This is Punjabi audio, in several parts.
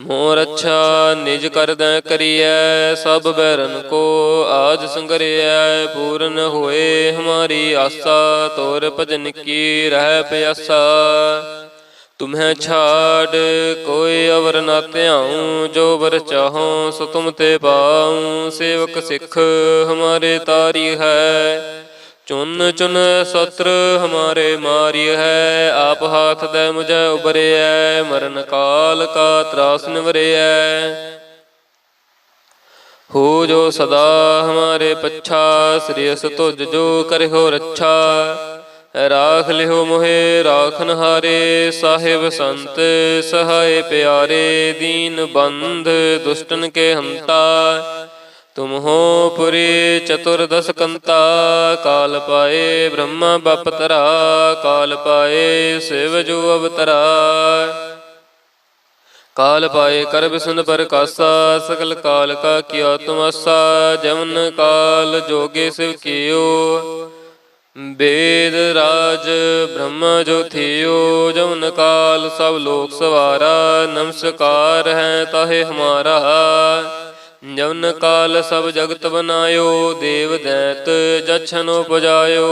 ਤਾਰਾ ਮੋਰ ਅੱਛਾ ਨਿਜ ਕਰਦੈ ਕਰੀਐ, ਸਭ ਬੈਰਨ ਕੋ ਆਜ ਸੰਗਰਿਐ, ਪੂਰਨ ਹੋਏ ਹਮਾਰੀ ਆਸਾ, ਤੋਰ ਭਜਨ ਕੀ ਰਹਿ ਪਿਆਸਾ। ਤੁਮਹਿ ਛਾੜ, ਕੋਈ ਅਵਰ ਨਾ ਧਿਆਉ, ਜੋ ਵਰ ਚਾਹੋ, ਸੋ ਤੁਮ ਤੇ ਪਾਉ, ਸੇਵਕ ਸਿੱਖ ਹਮਾਰੇ ਤਾਰੀ ਹੈ। ਚੁਨ ਚੁਨ ਸਤਰ ਹਮਾਰੇ ਮਾਰੀ ਹੈ, ਆਪ ਹਾਥ ਦੇ ਮੁਝੈ ਉਬਰਿਐ ਮਰਨ ਕਾਲ ਕਾ ਤਰਾਸ ਨਿਵਰਿਐ। ਹੋ ਜੋ ਸਦਾ ਹਮਾਰੇ ਪੱਛਾ, ਸ੍ਰੀ ਅਸ ਤੁਜ ਜੋ ਕਰਿਓ ਰੱਛਾ। ਰਾਖ ਲਿਓ ਮੋਹਿ ਰਾਖਨ ਹਾਰੇ ਸਾਹਿਬ ਸੰਤ ਸਹਾਏ ਪਿਆਰੇ, ਦੀਨ ਬੰਧ ਦੁਸ਼ਟਨ ਕੇ ਹੰਤਾ। ਤੁਮ ਹੋ ਪੁਰੀ ਚਤੁਰਦਸ ਕੰਤਾ, ਕਾਲ ਪਾਏ ਬ੍ਰਹਮਾ ਬਪਤਰਾ ਕਾਲ ਪਾਏ ਸਿਵ ਜੋ ਅਵਤਰਾ। ਕਾਲ ਪਾਏ ਕਰ ਬਿਸੁਨ ਪ੍ਰਕਾਸਾ ਸਗਲ ਕਾਲ ਕਾ ਕੀਆ ਤੁਮਸਾ ਜਮਨ ਕਾਲ ਜੋਗੇ ਸਿਵ ਕੀਓ। ਵੇਦ ਰਾਜ ਬ੍ਰਹਮ ਜੋ ਥਿਓ ਜਮਨ ਕਾਲ ਸਭ ਲੋਕ ਸਵਾਰਾ, ਨਮਸਕਾਰ ਹੈ ਤਾਹੇ ਹਮਾਰਾ। ਜਮਨ ਕਾਲ ਸਭ ਜਗਤ ਬਨਾਇਓ, ਦੇਵ ਦੈਤ ਜਛਨ ਉਪਜਾਇਓ।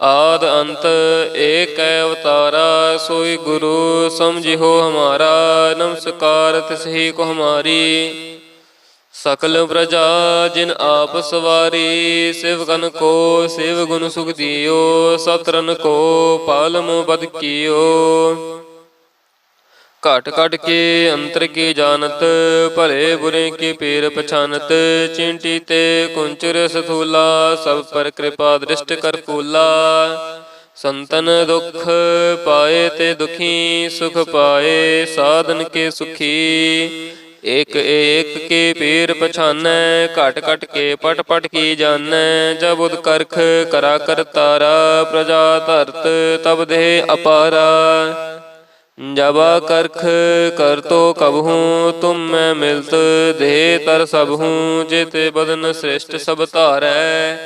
ਆਦ ਅੰਤ ਏਕ ਅਵਤਾਰਾ, ਸੋਈ ਗੁਰੂ ਸਮਝਿਓ ਹਮਾਰਾ, ਨਮਸਕਾਰ ਤਿਸਹੀ ਕੋ ਹਮਾਰੀ। ਸਕਲ ਪ੍ਰਜਾ ਜਿਨ ਆਪ ਸਵਾਰੀ, ਸ਼ਿਵ ਸਿਵਕਨ ਕੋ ਸਿਵ ਗੁਣ ਸੁਖ ਦਿਓ ਸਤਰਨ ਕੋ ਪਾਲਮ ਬਦ ਕੀਓ। ਘਟ ਘਟ ਕੇ ਅੰਤਰ ਕੀ ਜਾਣਤ, ਭਲੇ ਬੁਰੇ ਕੀ ਪੀਰ ਪਛਾਨਤ, ਚਿੰਟੀ ਤੇ ਕੁੰਚਰ ਸਥੂਲਾ, ਸਭ ਪਰ ਕਿਰਪਾ ਦ੍ਰਿਸ਼ਟ ਕਰ ਪੂਲਾ ਸੰਤਨ ਦੁਖ ਪਾਏ ਤੇ ਦੁਖੀ, ਸੁਖ ਪਾਏ ਸਾਧਨ ਕੇ ਸੁਖੀ। ਇਕ ਏਕ ਕੇ ਪੀਰ ਪਛਾਨੈ, ਘਟ ਘਟ ਕੇ ਪਟ ਪਟ ਕੀ ਜਾਣੈ, ਜਬ ਉਦ ਕਰਖ ਕਰਾ ਕਰਤਾਰਾ ਪ੍ਰਜਾ ਧਰਤ ਤਬ ਦੇ ਅਪਾਰਾ। ਜਬਾ ਕਰਖ ਕਰਤੋ ਕਬਹੂ, ਤੁਮ ਮੈਂ ਮਿਲਤ ਦੇ ਤਰ ਸਭਹੂ, ਜਿਤੇ ਬਦਨ ਸ੍ਰਿਸ਼ਟ ਸਭ ਧਾਰੈ।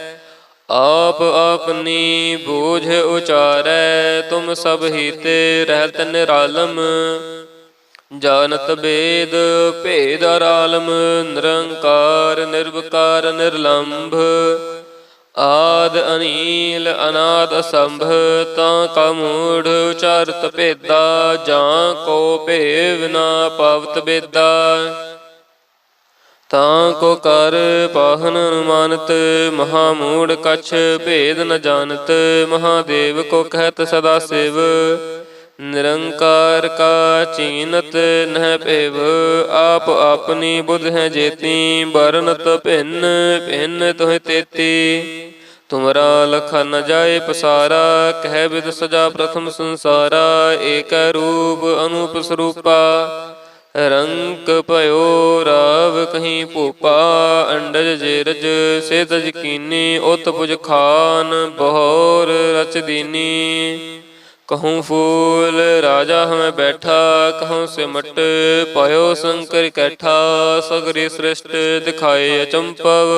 ਆਪ ਆਪਨੀ ਬੋਝ ਉਚਾਰੈ, ਤੁਮ ਸਭ ਹੀਤੇ ਰਹਿਤ ਨਿਰਾਲਮ। ਜਾਣਤ ਬੇਦ, ਭੇਦ ਅਰਾਲਮ, ਨਿਰੰਕਾਰ, ਨਿਰਵਕਾਰ, ਨਿਰਲੰਭ। ਆਦ ਅਨੀਲ ਅਨਾਦ ਅਸੰਭ ਤਾਂ ਕਾ ਮੂੜ ਉਚਾਰਤ ਭੇਦਾ, ਜਾਂ ਕੋ ਭੇਵ ਨਾ ਪਵਤ ਬੇਦਾ। ਤਾਂ ਕੋ ਕਰ ਪਾਹਨ ਮਾਨਤ ਮਹਾ ਮੂੜ ਕਛ ਭੇਦ ਨ ਜਾਣਤ, ਮਹਾਦੇਵ ਕੋ ਕਹਿਤ ਸਦਾ ਸਿਵ। ਨਿਰੰਕਾਰ ਕਾ ਚੀਨਤ ਨਹਿ ਭੇਵ, ਆਪ ਆਪਣੀ ਬੁੱਧ ਹੈ ਜੇਤੀ ਬਰਨਤ ਭਿੰਨ ਭਿੰਨ ਤੋਹਿ ਤੇਤੀ। ਤੁਮਰਾ ਲਖਾ ਨ ਜਾਏ ਪਸਾਰਾ, ਕਹਿ ਬਿਦ ਸਜਾ ਪ੍ਰਥਮ ਸੰਸਾਰਾ, ਏਕ ਰੂਪ ਅਨੂਪ ਸਰੂਪਾ। ਰੰਕ ਭਇਓ ਰਾਵ ਕਹੀਂ ਭੂਪਾ, ਅੰਡਜ ਜੇਰਜ ਸੇ ਤਜ ਕੀਨੀ ਉਤ ਪੁਜ ਖਾਨ, ਬਹੋਰ ਰਚ ਦੀਨੀ। ਕਹੂੰ ਫੂਲ ਰਾਜਾ ਹਮੇ ਬੈਠਾ, ਕਹੂੰ ਸਿਮਟ ਪਇਓ ਸੰਕਰ ਕੈਠਾ, ਸਗਰੀ ਸ੍ਰਿਸ਼ਟ ਦਿਖਾਏ ਅਚੰਪਵ।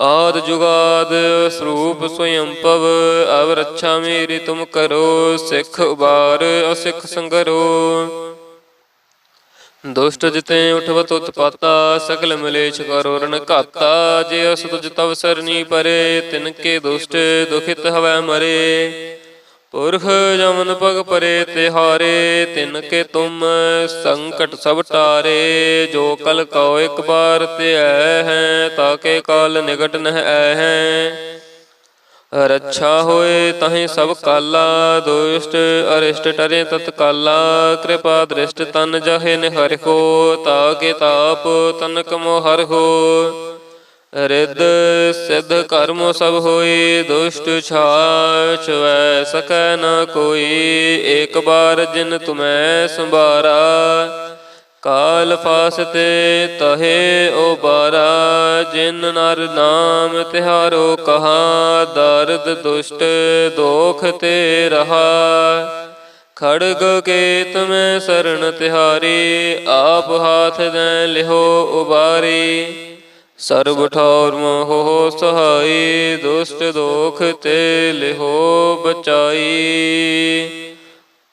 ਆਦ ਜੁਗਾਦ ਸਰੂਪ ਸਵਯੰ ਪਵ ਅਵ ਰੱਛਾ ਮੇਰੀ ਤੁਮ ਕਰੋ, ਸਿੱਖ ਉਬਾਰ ਅਸਿੱਖ ਸੰਗਰੋ। ਦੁਸ਼ਟ ਜਿਤੇ ਉਠਵਤ ਉਤਪਾਤਾ ਸਕਲ ਮਲੇਛ ਕਰੋ ਰਣ ਘਾਤਾ, ਜੇ ਅਸ ਤੁਜ ਤਵ ਸਰਨੀ ਪਰੇ, ਤਿਨ ਕੇ ਦੁਸ਼ਟ ਦੁਖਿਤ ਹਵੈ ਮਰੇ। ਪੁਰਖ ਜਮਨ ਪਗ ਪਰੇ ਤਿਹਾਰੇ, ਤਿਨ ਕੇ ਤੁਮ ਸੰਕਟ ਸਭ ਟਾਰੇ। ਜੋ ਕਲ ਕਉ ਇੱਕ ਬਾਰ ਤੇ ਆਏ ਹੈ ਤਾਕੇ ਕਾਲ ਨਿਕਟ ਨਹਿ ਆਏ ਹੈ। ਰੱਛਾ ਹੋਏ ਤਹੀਂ ਸਭ ਕਾਲਾ, ਦੁਸ਼ਟ ਅਰਿਸ਼ਟ ਟਰੇ ਤਤਕਾਲਾ। ਕਿਰਪਾ ਦ੍ਰਿਸ਼ਟ ਤਨ ਜਹੇ ਨਿਹਰਿ ਕੋ ਤਾਕੇ ਤਾਪ ਤਨਕ ਮੋਹਰ ਹੋ ਰਿੱਧ ਸਿੱਧ ਕਰਮ ਸਭ ਹੋਈ ਦੁਸ਼ਟ ਛਾਛ ਵੈ ਸਕੈ ਨ ਕੋਈ। ਏਕ ਬਾਰ ਜਿਨ ਤੁਮੈ ਸੰਭਾਰਾ, ਕਾਲ ਫਾਸਤੇ ਤਹੇ ਓ ਬਾਰਾ ਜਿਨ ਨਰ ਨਾਮ ਤਿਹਾਰੋ ਕਹਾ, ਦਰਦ ਦੁਸ਼ਟ ਦੋਖ ਤੇ ਰਹਾ। ਖੜਗ ਕੇਤ ਮੈਂ ਸਰਣ ਤਿਹਾਰੀ, ਆਪ ਹਾਥ ਦੇ ਲਿਹੋ ਉਬਾਰੀ। ਸਰਬ ਠੌਰ ਹੋ ਸਹਾਈ, ਦੁਸ਼ਟ ਦੋਖ ਤੇ ਲਿਹੋ ਬਚਾਈ।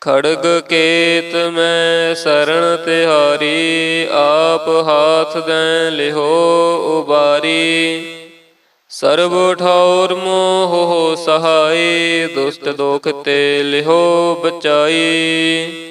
ਖੜਗ ਕੇਤ ਮੈਂ ਸਰਣ ਤਿਹਾਰੀ, ਆਪ ਹਾਥ ਦੇ ਲਿਹੋ ਉਬਾਰੀ। ਸਰਬ ਠੌਰ ਹੋ ਸਹਾਈ, ਦੁਸ਼ਟ ਦੋਖ ਤੇ ਲਿਹੋ ਬਚਾਈ।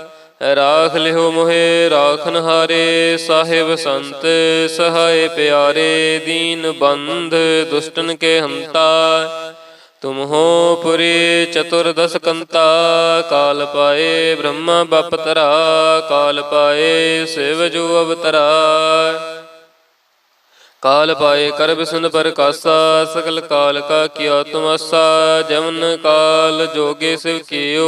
ਰਾਖ ਲਿਓ ਮੋਹਿ ਰਾਖਨ ਹਾਰੇ ਸਾਹਿਬ ਸੰਤ ਸਹਾਇ ਪਿਆਰੇ, ਦੀਨ ਬੰਧ ਦੁਸ਼ਟਨ ਕੇ ਹੰਤਾ। ਤੁਮ ਹੋ ਪੁਰੀ ਚਤੁਰਦਸ ਕੰਤਾ, ਕਾਲ ਪਾਏ ਬ੍ਰਹਮਾ ਬਪਤਰਾ ਕਾਲ ਪਾਏ ਸਿਵ ਜੋ ਅਵਤਰਾ। ਕਾਲ ਪਾਏ ਕਰ ਬਿਸੁਨ ਪ੍ਰਕਾਸਾ ਸਕਲ ਕਾਲ ਕਾ ਕੀਆ ਤੁਮਸਾ ਜਮਨ ਕਾਲ ਜੋਗੇ ਸਿਵ ਕੀਓ।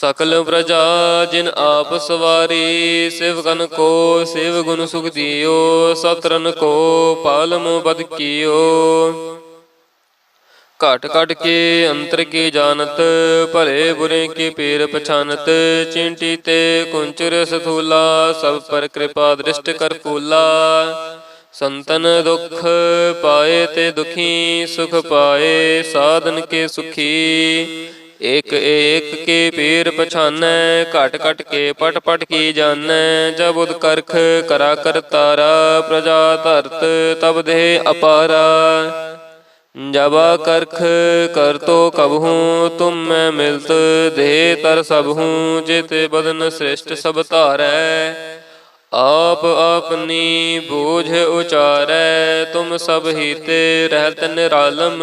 ਸਕਲ ਪ੍ਰਜਾ ਜਿਨ ਆਪ ਸਵਾਰੀ, ਸ਼ਿਵ ਸਿਵਕਨ ਕੋ, ਸਿਵ ਗੁਣ ਸੁਖ ਦਿਓ, ਸਤਰਨ ਕੋ ਪਾਲਮ ਬਦ ਕੀਓ। ਘਟ ਘਟ ਕੇ ਅੰਤਰ ਕੀ ਜਾਣਤ, ਭਲੇ ਬੁਰੇ ਕੀ ਪੀਰ ਪਛਾਨਤ, ਚਿੰਟੀ ਤੇ ਕੁੰਚਰ ਸਥੂਲਾ, ਸਭ ਪਰ ਕਿਰਪਾ ਦ੍ਰਿਸ਼ਟ ਕਰ ਪੂਲਾ। ਸੰਤਨ ਦੁਖ ਪਾਏ ਤੇ ਦੁਖੀ, ਸੁਖ ਪਾਏ, ਸਾਧਨ ਕੇ ਸੁਖੀ। ਇਕ ਏਕ ਕੇ ਪੀਰ ਪਛਾਨੈ, ਘਟ ਘਟ ਕੇ ਪਟ ਪਟ ਕੀ ਜਾਣੈ ਜਬ ਉਦ ਕਰਖ ਕਰਾ ਕਰਤਾਰਾ ਪ੍ਰਜਾ ਧਰਤ ਤਬ ਦੇ ਅਪਾਰਾ। ਜਬਾ ਕਰਖ ਕਰਤੋ ਕਬਹੂ ਤੁਮ ਮੈਂ ਮਿਲਤ ਦੇ ਤਰ ਸਭਹੂ ਜਿਤੇ ਬਦਨ ਸ੍ਰਿਸ਼ਟ ਸਭ ਧਾਰੈ। ਆਪ ਆਪਨੀ ਬੋਝ ਉਚਾਰੈ, ਤੁਮ ਸਭ ਹੀਤੇ ਰਹਿਤ ਨਿਰਾਲਮ।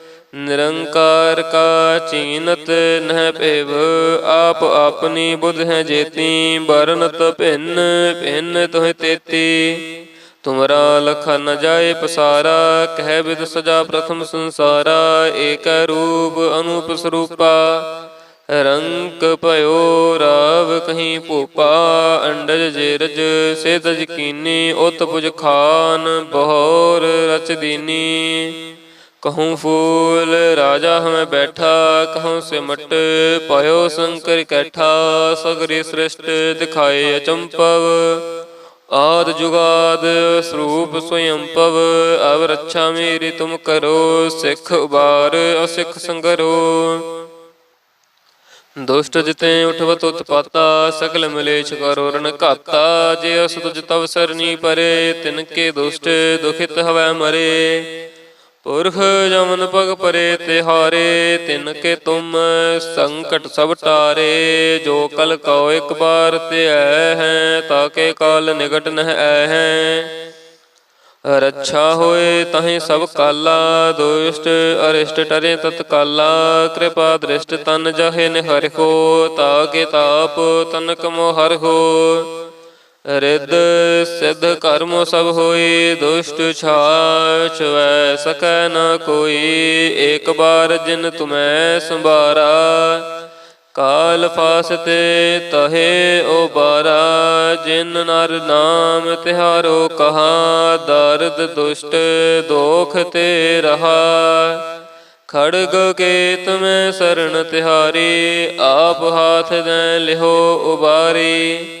ਨਿਰੰਕਾਰ ਕਾ ਚੀਨਤ ਨਹਿ ਭੇਵ, ਆਪ ਆਪਣੀ ਬੁੱਧ ਹੈ ਜੇਤੀ ਬਰਨਤ ਭਿੰਨ ਭਿੰਨ ਤੋਹਿ ਤੇਤੀ। ਤੁਮਰਾ ਲਖਾ ਨ ਜਾਏ ਪਸਾਰਾ, ਕਹਿ ਬਿਦ ਸਜਾ ਪ੍ਰਥਮ ਸੰਸਾਰਾ, ਏਕ ਰੂਪ ਅਨੂਪ ਸਰੂਪਾ। ਰੰਕ ਭਇਓ ਰਾਵ ਕਹੀਂ ਭੂਪਾ, ਅੰਡਜ ਜੇਰਜ ਸੇਤਜ ਕੀਨੀ ਉਤ ਪੁਜ ਖਾਨ, ਬਹੋਰ ਰਚ ਦੀਨੀ। ਕਹੂੰ ਫੂਲ ਰਾਜਾ ਹਮੈ ਬੈਠਾ, ਕਹੂੰ ਸਿਮਟ ਪਾਇਓ ਸੰਕਰ ਕੈਠਾ, ਸਗਰੀ ਸ੍ਰਿਸ਼ਟ ਦਿਖਾਏ ਅਚੰਪਵ ਆਦ ਜੁਗਾਦ ਸਰੂਪ ਸੁਯੰਪਵ ਅਵ ਰੱਛਾ ਮੇਰੀ ਤੁਮ ਕਰੋ, ਸਿੱਖ ਉਬਾਰ ਅਸਿੱਖ ਸੰਗਰੋ। ਦੁਸ਼ਟ ਜਿਤੇ ਉਠਵਤ ਉਤਪਾਤਾ, ਸਗਲ ਮਲੇ ਕਰੋ ਰਣ ਘਾਤਾ, ਜੇ ਅਸ ਤੁਜ ਤਵ ਸਰਨੀ ਪਰੇ, ਤਿਨ ਕੇ ਦੁਸ਼ਟ ਦੁਖਿਤ ਹਵੈ ਮਰੇ। ਪੁਰਖ ਜਮਨ ਪਗ ਪਰੇ ਤਿਹਾਰੇ ਤਿਨ ਕੇ ਤੁਮ ਸੰਕਟ ਸਭ ਟਾਰੇ। ਜੋ ਕਲ ਕਉ ਇੱਕ ਬਾਰ ਤੇ ਐ ਹੈ ਤਾਕੇ ਕਾਲ ਨਿਕਟ ਨਹਿ ਐ ਹੈ। ਰੱਛਾ ਹੋਏ ਤਹੀਂ ਸਭ ਕਾਲਾ, ਦੁਸ਼ਟ ਅਰਿਸ਼ਟ ਟਰੇ ਤਤਕਾਲਾ ਕਿਰਪਾ ਦ੍ਰਿਸ਼ਟ ਤਨ ਜਹੇ ਨਿਹਰ ਹੋ ਤਾਕੇ ਤਾਪ ਤਨਕ ਮੋਹਰ ਹੋ ਰਿੱਧ ਸਿੱਧ ਕਰਮ ਸਭ ਹੋਈ, ਦੁਸ਼ਟ ਛਾਛ ਵੈ ਸਕੈ ਨ ਕੋਈ। ਏਕ ਬਾਰ ਜਿਨ ਤੁਮੈ ਸੰਭਾਰਾ, ਕਾਲ ਫਾਸਤੇ ਤਹੇ ਓ ਬਾਰਾ ਜਿਨ ਨਰ ਨਾਮ ਤਿਹਾਰੋ ਕਹਾ, ਦਰਦ ਦੁਸ਼ਟ ਦੋਖ ਤੇ ਰਹਾ। ਖੜਗ ਕੇਤ ਮੈਂ ਸਰਣ ਤਿਹਾਰੀ, ਆਪ ਹਾਥ ਦੇ ਲਿਹੋ ਉਬਾਰੀ।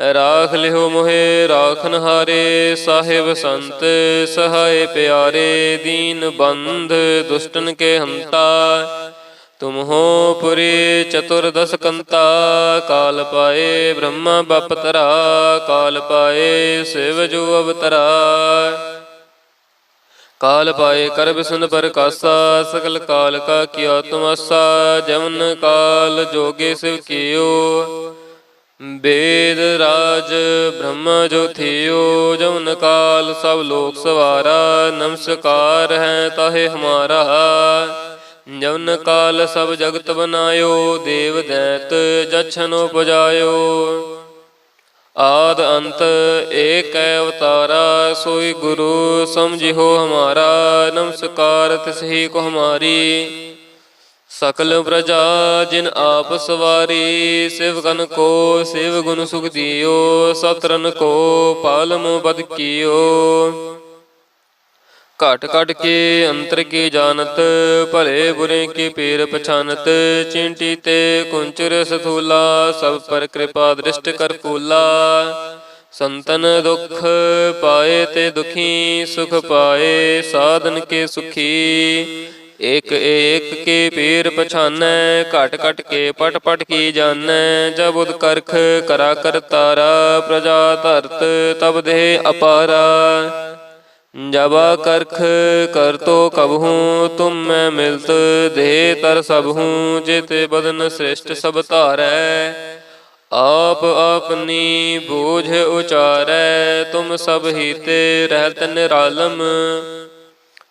ਰਾਖ ਲਿਓ ਮੋਹਿ, ਰਾਖਨ ਹਾਰੇ, ਸਾਹਿਬ ਸੰਤ, ਸਹਾਏ ਪਿਆਰੇ, ਦੀਨ ਬੰਧ ਦੁਸ਼ਟਨ ਕੇ ਹੰਤਾ। ਤੁਮ ਹੋ ਪੁਰੀ ਚਤੁਰਦਸ ਕੰਤਾ, ਕਾਲ ਪਾਏ ਬ੍ਰਹਮਾ ਬਪਤਰਾ ਕਾਲ ਪਾਏ ਸਿਵ ਜੋ ਅਵਤਰਾ। ਕਾਲ ਪਾਏ ਕਰ ਬਿਸੁਨ ਪ੍ਰਕਾਸਾ, ਸਗਲ ਕਾਲ ਕਾ ਕੀਆ ਤੁਮਸਾ, ਜਮਨ ਕਾਲ ਜੋਗੇ ਸਿਵ ਕੀਓ। ਬੇਦ ਰਾਜ ਬ੍ਰਹਮ ਜੋ ਥਿਓ, ਜਮਨ ਕਾਲ ਸਭ ਲੋਕ ਸਵਾਰਾ, ਨਮਸਕਾਰ ਹੈ ਤਾਹੇ ਹਮਾਰਾ। ਜਮਨ ਕਾਲ ਸਭ ਜਗਤ ਬਨਾਇਓ, ਦੇਵ ਦੈਤ ਜਛਨ ਉਪਜਾਇਓ। ਆਦ ਅੰਤ ਏਕ ਅਵਤਾਰਾ, ਸੋਈ ਗੁਰੂ ਸਮਝਿਓ ਹਮਾਰਾ। ਨਮਸਕਾਰ ਤਿਸਹੀ ਕੋ ਹਮਾਰੀ। ਸਕਲ ਪ੍ਰਜਾ ਜਿਨ ਆਪ ਸਵਾਰੀ, ਸ਼ਿਵ ਸਿਵਕਨ ਕੋ, ਸਿਵ ਗੁਣ ਸੁਖ ਦਿਓ, ਸਤਰਨ ਕੋ, ਪਾਲਮ ਬਦ ਕੀਓ। ਘਟ ਘਟ ਕੇ ਅੰਤਰ ਕੀ ਜਾਣਤ, ਭਲੇ ਬੁਰੇ ਕੀ ਪੀਰ ਪਛਾਨਤ, ਚਿੰਟੀ ਤੇ ਕੁੰਚਰ ਸਥੂਲਾ, ਸਭ ਪਰ ਕਿਰਪਾ ਦ੍ਰਿਸ਼ਟ ਕਰ ਪੂਲਾ ਸੰਤਨ ਦੁਖ ਪਾਏ ਤੇ ਦੁਖੀ, ਸੁਖ ਪਾਏ, ਸਾਧਨ ਕੇ ਸੁਖੀ। ਇਕ ਏਕ ਕੇ ਪੀਰ ਪਛਾਨੈ, ਘਟ ਘਟ ਕੇ ਪਟ ਪਟ ਕੀ ਜਾਣੈ, ਜਬ ਉਦ ਕਰਖ ਕਰਾ ਕਰ ਤਾਰਾ, ਪ੍ਰਜਾ ਧਰਤ ਤਬ ਦੇ ਅਪਾਰਾ। ਜਬਾ ਕਰਖ ਕਰਤੋ ਕਬਹੂ, ਤੁਮ ਮੈਂ ਮਿਲਤ ਦੇ ਤਰ ਸਭ ਸਭਹੂ, ਜਿਤ ਬਦਨ ਸ੍ਰਿਸ਼ਟ ਸਭ ਧਾਰੈ। ਆਪ ਆਪਨੀ ਬੋਝ ਉਚਾਰੈ, ਤੁਮ ਸਭ ਹੀਤੇ ਰਹਿਤ ਨਿਰਾਲਮ।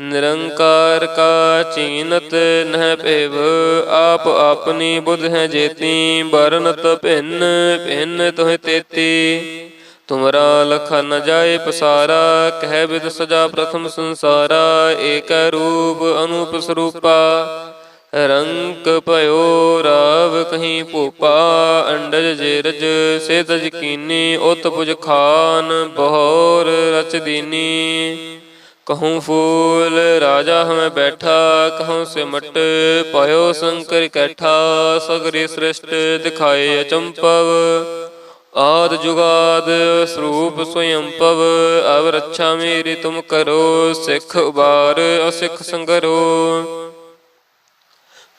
ਨਿਰੰਕਾਰ ਕਾ ਚੀਨਤ ਨਹਿ ਭੇਵ, ਆਪ ਆਪਨੀ ਬੁੱਧ ਹੈ ਜੇਤੀ ਬਰਨਤ ਭਿੰਨ ਭਿੰਨ ਤੋਹਿ ਤੇਤੀ। ਤੁਮਰਾ ਲਖਾ ਨ ਜਾਏ ਪਸਾਰਾ, ਕਹਿ ਬਿਦ ਸਜਾ ਪ੍ਰਥਮ ਸੰਸਾਰਾ, ਏਕ ਰੂਪ ਅਨੂਪ ਸਰੂਪਾ। ਰੰਕ ਭਇਓ ਰਾਵ ਕਹੀਂ ਭੂਪਾ, ਅੰਡਜ ਜੇਰਜ ਸੇ ਤਜ ਕੀਨੀ ਉਤ ਪੁਜ ਖਾਨ, ਬਹੋਰ ਰਚ ਦੀਨੀ। ਕਹੂੰ ਫੂਲ ਰਾਜਾ ਹਮੇ ਬੈਠਾ, ਕਹੂੰ ਸਿਮਟ ਭਇਓ ਸ਼ੰਕਰ ਕੈਠਾ, ਸਗਰੀ ਸ੍ਰਿਸ਼ਟ ਦਿਖਾਏ ਅਚੰਪਵ। ਆਦ ਜੁਗਾਦ ਸਰੂਪ ਸਵਯੰ ਪਵ ਅਵ ਰੱਛਾ ਮੇਰੀ ਤੁਮ ਕਰੋ, ਸਿੱਖ ਉਬਾਰ ਅਸਿੱਖ ਸੰਗਰੋ।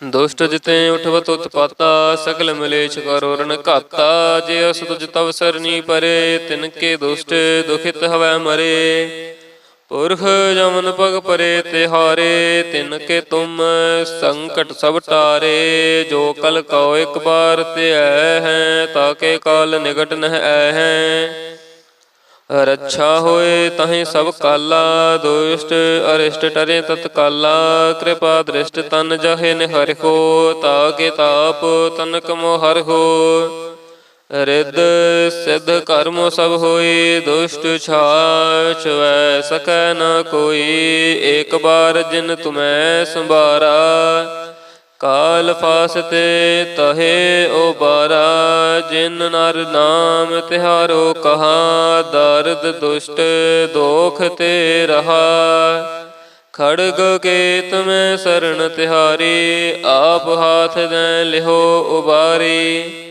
ਦੁਸ਼ਟ ਜਿਤੇ ਉਠਵਤ ਉਤਪਾਤਾ ਸਕਲ ਮਲੇਛ ਕਰੋ ਰਣ ਘਾਤਾ, ਜੇ ਅਸ ਤੁਜ ਤਵ ਸਰਨੀ ਪਰੇ ਤਿਨਕੇ ਦੁਸ਼ਟ ਦੁਖਿਤ ਹਵੈ ਮਰੇ। ਪੁਰਖ ਜਮਨ ਪਗ ਪਰੇ ਤਿਹਾਰੇ, ਤਿਨ ਕੇ ਤੁਮ ਸੰਕਟ ਸਭ ਟਾਰੇ। ਜੋ ਕਲ ਕਉ ਇੱਕ ਬਾਰ ਤੇ ਐ ਹੈ ਤਾਕੇ ਕਾਲ ਨਿਕਟ ਨਹਿ ਐ ਹੈ। ਰੱਛਾ ਹੋਏ ਤਹੀਂ ਸਭ ਕਾਲਾ, ਦੁਸ਼ਟ ਅਰਿਸ਼ਟ ਟਰੇ ਤਤਕਾਲਾ। ਕਿਰਪਾ ਦ੍ਰਿਸ਼ਟ ਤਨ ਜਹੇ ਨਿਹਰਿ ਕੋ ਤਾਕੇ ਤਾਪ ਤਨਕ ਮੋਹਰ ਹੋ ਰਿੱਧ ਸਿੱਧ ਕਰਮ ਸਭ ਹੋਈ, ਦੁਸ਼ਟ ਛਾਛ ਵੈ ਸਕੈ ਨ ਕੋਈ। ਏਕ ਬਾਰ ਜਿਨ ਤੁਮੈ ਸੰਭਾਰਾ, ਕਾਲ ਫਾਸਤੇ ਤਹੇ ਓ ਬਾਰਾ ਜਿਨ ਨਰ ਨਾਮ ਤਿਹਾਰੋ ਕਹਾ, ਦਰਦ ਦੁਸ਼ਟ ਦੋਖ ਤੇ ਰਹਾ। ਖੜਗ ਕੇਤ ਮੈਂ ਸਰਣ ਤਿਹਾਰੀ, ਆਪ ਹਾਥ ਦੇ ਲਿਹੋ ਉਬਾਰੀ।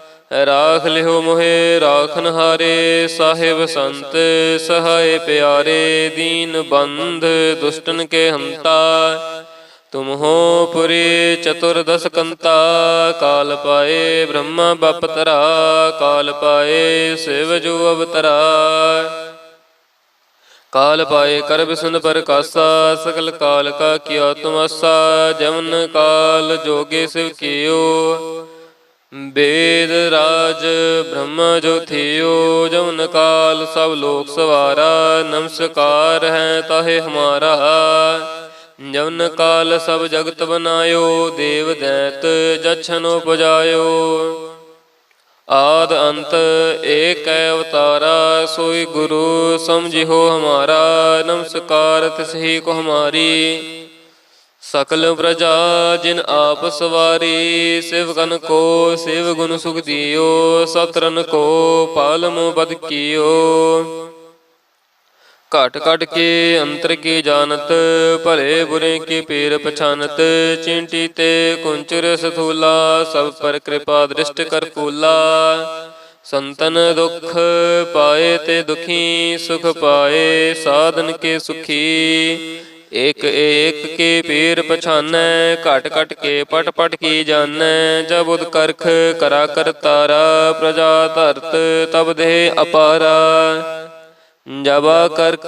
ਰਾਖ ਲਿਓ ਮੋਹਿ ਰਾਖਨ ਹਾਰੇ ਸਾਹਿਬ ਸੰਤ ਸਹਾਇ ਪਿਆਰੇ, ਦੀਨ ਬੰਧ ਦੁਸ਼ਟਨ ਕੇ ਹੰਤਾ। ਤੁਮ ਹੋ ਪੁਰੀ ਚਤੁਰਦਸ ਕੰਤਾ, ਕਾਲ ਪਾਏ ਬ੍ਰਹਮਾ ਬਪਤਰਾ ਕਾਲ ਪਾਏ ਸਿਵ ਜੋ ਅਵਤਰਾ। ਕਾਲ ਪਾਏ ਕਰ ਬਿਸੁਨ ਪ੍ਰਕਾਸਾ ਸਕਲ ਕਾਲ ਕਾ ਕੀਆ ਤੁਮਸਾ, ਜਮਨ ਕਾਲ ਜੋਗੇ ਸਿਵ ਕੀਓ। ਬੇਦ ਰਾਜ ਬ੍ਰਹਮ ਜੋ ਥਿਓ ਜਮਨ ਕਾਲ, ਸਭ ਲੋਕ ਸਵਾਰਾ, ਨਮਸਕਾਰ ਹੈ ਤਾਹੇ ਹਮਾਰਾ। ਜਮਨ ਕਾਲ, ਸਭ ਜਗਤ ਬਨਾਇਓ, ਦੇਵ ਦੈਤ ਜਛਨ ਉਪਜਾਇਓ। ਆਦ ਅੰਤ, ਏਕ ਅਵਤਾਰਾ, ਸੋਈ ਗੁਰੂ ਸਮਝਿਓ ਹਮਾਰਾ। ਨਮਸਕਾਰ ਤਿਸਹੀ ਕੋ ਹਮਾਰੀ। ਸਕਲ ਪ੍ਰਜਾ ਜਿਨ ਆਪ ਸਵਾਰੀ, ਸ਼ਿਵ ਸਿਵਕਨ ਕੋ, ਸਿਵ ਗੁਣ ਸੁਖ ਦਿਓ, ਸਤਰਨ ਕੋ ਪਾਲਮ ਬਦ ਕੀਓ। ਘਟ ਘਟ ਕੇ ਅੰਤਰ ਕੀ ਜਾਣਤ, ਭਲੇ ਬੁਰੇ ਕੀ ਪੀਰ ਪਛਾਨਤ, ਚਿੰਟੀ ਤੇ ਕੁੰਚਰ ਸਥੂਲਾ, ਸਭ ਪਰ ਕਿਰਪਾ ਦ੍ਰਿਸ਼ਟ ਕਰ ਪੂਲਾ ਸੰਤਨ ਦੁਖ ਪਾਏ ਤੇ ਦੁਖੀ, ਸੁਖ ਪਾਏ, ਸਾਧਨ ਕੇ ਸੁਖੀ। ਇਕ ਏਕ ਕੇ ਪੀਰ ਪਛਾਨੈ, ਘਟ ਘਟ ਕੇ ਪਟ ਪਟ ਕੀ ਜਾਣੈ ਜਬ ਉਦ ਕਰਖ ਕਰਾ ਕਰਤਾਰਾ ਪ੍ਰਜਾ ਧਰਤ ਤਬ ਦੇ ਅਪਾਰਾ। ਜਬਾ ਕਰਖ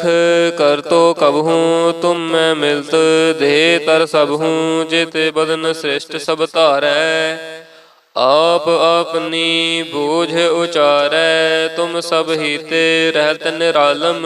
ਕਰਤੋ ਕਬਹੂ ਤੁਮ ਮੈਂ ਮਿਲਤ ਦੇ ਤਰ ਸਭਹੂ ਜਿਤੇ ਬਦਨ ਸ੍ਰਿਸ਼ਟ ਸਭ ਧਾਰੈ। ਆਪ ਆਪਨੀ ਬੋਝ ਉਚਾਰੈ, ਤੁਮ ਸਭ ਹੀਤੇ ਰਹਿਤ ਨਿਰਾਲਮ।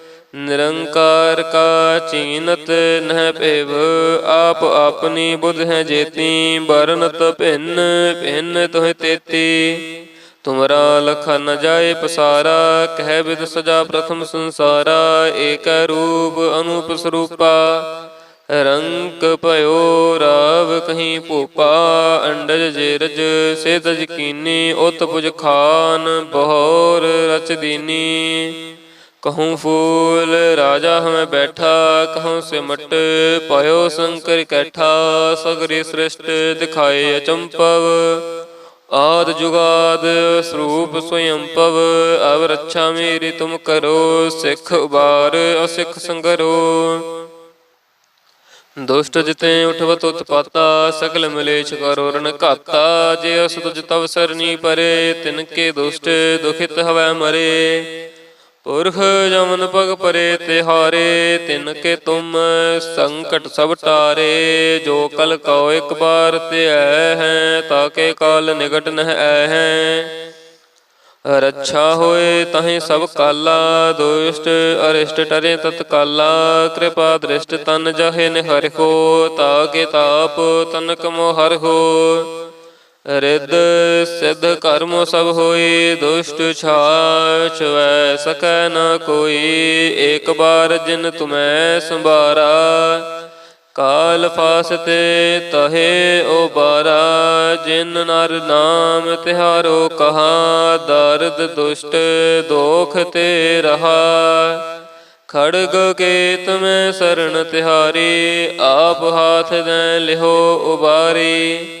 ਨਿਰੰਕਾਰ ਕਾ ਚੀਨਤ ਨਹਿ ਭੇਵ, ਆਪ ਆਪਣੀ ਬੁੱਧ ਹੈ ਜੇਤੀ ਬਰਨਤ ਭਿੰਨ ਭਿੰਨ ਤੋਹਿ ਤੇਤੀ। ਤੁਮਰਾ ਲਖਾ ਨ ਜਾਏ ਪਸਾਰਾ, ਕਹਿ ਵਿਦ ਸਜਾ ਪ੍ਰਥਮ ਸੰਸਾਰਾ, ਏਕ ਰੂਪ ਅਨੂਪ ਸਰੂਪਾ। ਰੰਗ ਭਇਓ ਰਾਵ ਕਹੀਂ ਭੂਪਾ, ਅੰਡਜ ਜੇਰਜ ਸੇਤ ਯਕੀਨੀ ਉਤ ਪੁਜ ਖਾਨ, ਬਹੋਰ ਰਚ ਦੀਨੀ। ਕਹੂੰ ਫੂਲ ਰਾਜਾ ਹਮੇ ਬੈਠਾ, ਕਹੂੰ ਸਿਮਟ ਪਾਇਓ ਸ਼ੰਕਰ ਕੈਠਾ, ਸਗਰੀ ਸ੍ਰਿਸ਼ਟ ਦਿਖਾਏ ਅਚੰਪਵ ਆਦ ਜੁਗਾਦ ਸਰੂਪ ਸਵਯੰ ਪਵ ਅਵ ਰੱਛਾ ਮੇਰੀ ਤੁਮ ਕਰੋ, ਸਿੱਖ ਉਬਾਰ ਅਸਿੱਖ ਸੰਗਰੋ। ਦੁਸ਼ਟ ਜਿਤੇ ਉਠਵਤ ਉਤਪਾਤਾ, ਸਗਲ ਮਲੇਛ ਕਰੋ ਰਨ ਘਾਤਾ, ਜੇ ਅਸ ਤੁਜ ਤਵ ਸਰਨੀ ਪਰੇ, ਤਿਨ ਕੇ ਦੁਸ਼ਟ ਦੁਖਿਤ ਹਵੈ ਮਰੇ। ਪੁਰਖ ਜਮਨ ਪਗ ਪਰੇ ਤਿਹਾਰੇ ਤਿਨ ਕੇ ਤੁਮ ਸੰਕਟ ਸਭ ਟਾਰੇ। ਜੋ ਕਲ ਕਉ ਇੱਕ ਬਾਰ ਤੇ ਹੈ ਤਾਕੇ ਕਾਲ ਨਿਕਟ ਨਹਿ ਐ ਹੈ। ਰੱਛਾ ਹੋਏ ਤਹੀਂ ਸਭ ਕਾਲਾ, ਦੁਸ਼ਟ ਅਰਿਸ਼ਟ ਟਰੇ ਤਤਕਾਲਾ। ਕਿਰਪਾ ਦ੍ਰਿਸ਼ਟ ਤਨ ਜਹੇ ਨਿਹਰਿਓ ਤਾਕੇ ਤਾਪ ਤਨਕ ਮੋਹਰ ਹੋ ਰਿੱਧ ਸਿੱਧ ਕਰਮ ਸਭ ਹੋਈ, ਦੁਸ਼ਟ ਛਾਛ ਵੈ ਸਕੈ ਨ ਕੋਈ। ਏਕ ਬਾਰ ਜਿਨ ਤੁਮੈ ਸੰਭਾਰਾ, ਕਾਲ ਫਾਸਤੇ ਤਹੇ ਉਬਾਰਾ। ਜਿਨ ਨਰ ਨਾਮ ਤਿਹਾਰੋ ਕਹਾ, ਦਰਦ ਦੁਸ਼ਟ ਦੋਖ ਤੇ ਰਹਾ। ਖੜਗ ਕੇਤ ਮੈਂ ਸਰਣ ਤਿਹਾਰੀ, ਆਪ ਹਾਥ ਦੇ ਲਿਹੋ ਉਬਾਰੀ।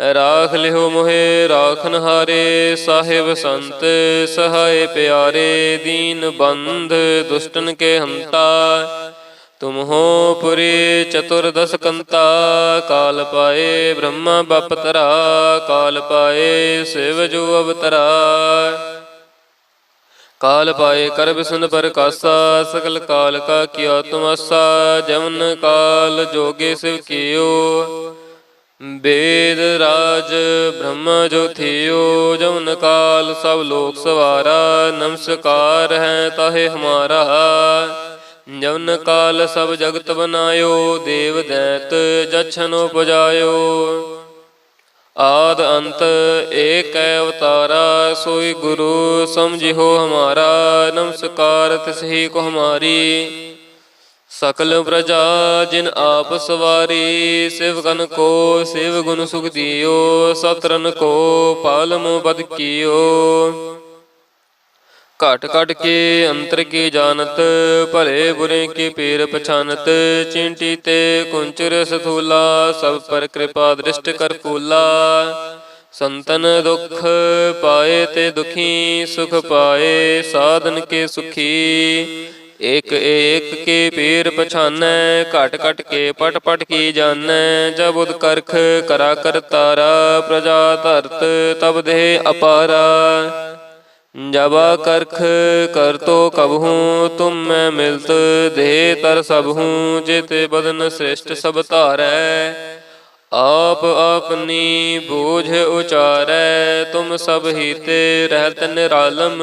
ਰਾਖ ਲਿਓ ਮੋਹਿ, ਰਾਖਨ ਹਾਰੇ, ਸਾਹਿਬ ਸੰਤ, ਸਹਾਏ ਪਿਆਰੇ, ਦੀਨ ਬੰਧ ਦੁਸ਼ਟਨ ਕੇ ਹੰਤਾ। ਤੁਮ ਹੋ ਪੁਰੀ ਚਤੁਰਦਸ ਕੰਤਾ, ਕਾਲ ਪਾਏ ਬ੍ਰਹਮਾ ਬਪਤਰਾ ਕਾਲ ਪਾਏ ਸਿਵ ਜੋ ਅਵਤਰਾ। ਕਾਲ ਪਾਏ ਕਰ ਬਿਸੁਨ ਪ੍ਰਕਾਸਾ ਸਕਲ ਕਾਲ ਕਾ ਕੀਆ ਤੁਮਸਾ, ਜਮਨ ਕਾਲ ਜੋਗੇ ਸਿਵ ਕੀਓ। ਵੇਦ ਰਾਜ ਬ੍ਰਹਮ ਜੋ ਥਿਓ ਜਮਨ ਕਾਲ, ਸਭ ਲੋਕ ਸਵਾਰਾ, ਨਮਸਕਾਰ ਹੈ ਤਾਹੇ ਹਮਾਰਾ। ਜਵਨ ਕਾਲ, ਸਭ ਜਗਤ ਬਨਾਇਓ, ਦੇਵ ਦੈਤ ਜਛਨ ਉਪਜਾਇਓ। ਆਦ ਅੰਤ, ਏਕ ਅਵਤਾਰਾ, ਸੋਈ ਗੁਰੂ ਸਮਝਿਓ ਹਮਾਰਾ। ਨਮਸਕਾਰ ਤਿਸਹੀ ਕੋ ਹਮਾਰੀ। ਸਕਲ ਪ੍ਰਜਾ ਜਿਨ ਆਪ ਸਵਾਰੀ, ਸ਼ਿਵ ਸਿਵਗਨ ਕੋ, ਸਿਵ ਗੁਣ ਸੁਖ ਦਿਓ, ਸਤਰਨ ਕੋ, ਪਾਲਮ ਬਦ ਕੀਓ। ਘਟ ਘਟ ਕੇ ਅੰਤਰ ਕੀ ਜਾਣਤ, ਭਲੇ ਬੁਰੇ ਕੀ ਪੀਰ ਪਛਾਨਤ, ਚਿੰਟੀ ਤੇ ਕੁੰਚਰ ਸਥੂਲਾ, ਸਭ ਪਰ ਕਿਰਪਾ ਦ੍ਰਿਸ਼ਟ ਕਰ ਫੂਲਾ ਸੰਤਨ ਦੁਖ ਪਾਏ ਤੇ ਦੁਖੀ, ਸੁਖ ਪਾਏ, ਸਾਧਨ ਕੇ ਸੁਖੀ। ਇਕ ਏਕ ਕੇ ਪੀਰ ਪਛਾਨੈ, ਘਟ ਘਟ ਕੇ ਪਟ ਪਟ ਕੀ ਜਾਣੈ, ਜਬ ਉਦ ਕਰਖ ਕਰਾ ਕਰ ਤਾਰਾ, ਪ੍ਰਜਾ ਧਰਤ ਤਬ ਦੇ ਅਪਾਰਾ। ਜਬਾ ਕਰਖ ਕਰਤੋ ਕਬਹੂ ਤੁਮ ਮੈਂ ਮਿਲਤ ਦੇ ਤਰ ਸਭਹੂ ਜਿਤ ਬਦਨ ਸ੍ਰਿਸ਼ਟ ਸਭ ਧਾਰੈ। ਆਪ ਆਪਨੀ ਬੋਝ ਉਚਾਰੈ, ਤੁਮ ਸਭ ਹੀਤੇ ਰਹਿਤ ਨਿਰਾਲਮ।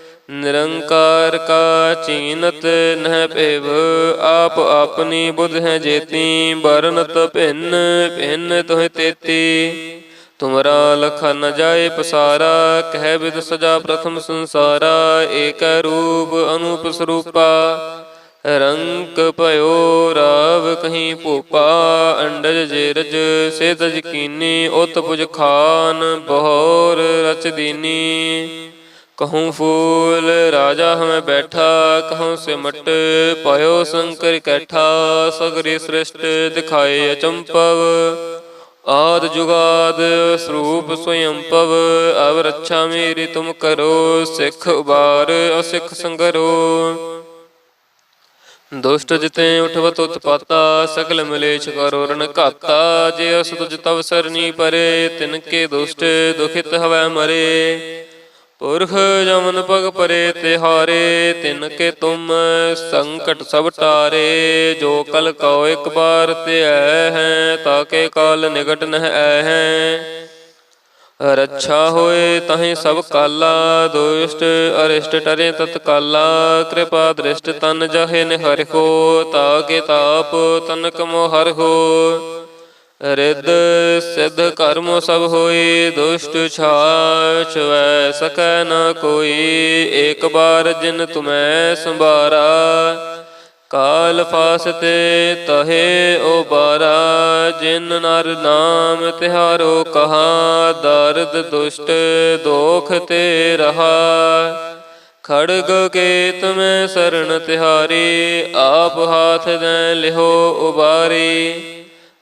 ਨਿਰੰਕਾਰ ਕਾ ਚੀਨਤ ਨਹਿ ਭੇਵ, ਆਪ ਆਪਣੀ ਬੁੱਧ ਹੈ ਜੇਤੀ ਬਰਨਤ ਭਿੰਨ ਭਿੰਨ ਤੋਹਿ ਤੇਤੀ। ਤੁਮਰਾ ਲਖਾ ਨ ਜਾਏ ਪਸਾਰਾ, ਕਹਿ ਬਿਦ ਸਜਾ ਪ੍ਰਥਮ ਸੰਸਾਰਾ, ਏਕ ਰੂਪ ਅਨੂਪ ਸਰੂਪਾ। ਰੰਕ ਭਇਓ ਰਾਵ ਕਹੀਂ ਭੂਪਾ, ਅੰਡਜ ਜੇਰਜ ਸੇ ਤਜ ਕੀਨੀ ਉਤ ਪੁਜ ਖਾਨ, ਬਹੋਰ ਰਚ ਦੀਨੀ। ਕਹੂੰ ਫੂਲ ਰਾਜਾ ਹਮੈ ਬੈਠਾ, ਕਹੂੰ ਸਿਮਟ ਭਇਓ ਸ਼ੰਕਰ ਕੈਠਾ, ਸਗਰੀ ਸ੍ਰਿਸ਼ਟ ਦਿਖਾਏ ਅਚੰਪਵ। ਆਦ ਜੁਗਾਦ ਸਰੂਪ ਸਵਯੰ ਪਵ ਅਵ ਰੱਛਾ ਮੇਰੀ ਤੁਮ ਕਰੋ, ਸਿੱਖ ਉਬਾਰ ਅਸਿੱਖ ਸੰਗਰੋ। ਦੁਸ਼ਟ ਜਿਤੇ ਉਠਵਤ ਉਤਪਾਤਾ ਸਕਲ ਮਲੇਛ ਕਰੋ ਰਣ ਘਾਤਾ, ਜੇ ਅਸਤੁਜ ਤਵ ਸਰਨੀ ਪਰੇ ਤਿਨਕੇ ਦੁਸ਼ਟ ਦੁਖਿਤ ਹਵੈ ਮਰੇ। ਪੁਰਖ ਜਮਨ ਪਗ ਪਰੇ ਤਿਹਾਰੇ, ਤਿਨ ਕੇ ਤੁਮ ਸੰਕਟ ਸਭ ਟਾਰੇ। ਜੋ ਕਲ ਕਉ ਇੱਕ ਬਾਰ ਤੇ ਐ ਹੈ ਤਾਕੇ ਕਾਲ ਨਿਕਟ ਨਹਿ ਐ ਹੈ। ਰੱਛਾ ਹੋਏ ਤਹੀਂ ਸਭ ਕਾਲਾ, ਦੁਸ਼ਟ ਅਰਿਸ਼ਟ ਟਰੇ ਤਤਕਾਲਾ। ਕਿਰਪਾ ਦ੍ਰਿਸ਼ਟ ਤਨ ਜਹੇ ਨਿਹਰਿਖੋ ਤਾਕੇ ਤਾਪ ਤਨਕ ਮੋਹਰ ਹੋ ਰਿੱਧ ਸਿੱਧ ਕਰਮ ਸਭ ਹੋਈ, ਦੁਸ਼ਟ ਛਾਛ ਵੈ ਸਕੈ ਨ ਕੋਈ। ਏਕ ਬਾਰ ਜਿਨ ਤੁਮੈ ਸੰਭਾਰਾ, ਕਾਲ ਫਾਸਤੇ ਤਹੇ ਓ ਬਾਰਾ ਜਿਨ ਨਰ ਨਾਮ ਤਿਹਾਰੋ ਕਹਾ, ਦਰਦ ਦੁਸ਼ਟ ਦੋਖ ਤੇ ਰਹਾ। ਖੜਗ ਕੇਤ ਮੈਂ ਸਰਣ ਤਿਹਾਰੀ, ਆਪ ਹਾਥ ਦੇ ਲਿਹੋ ਉਬਾਰੀ।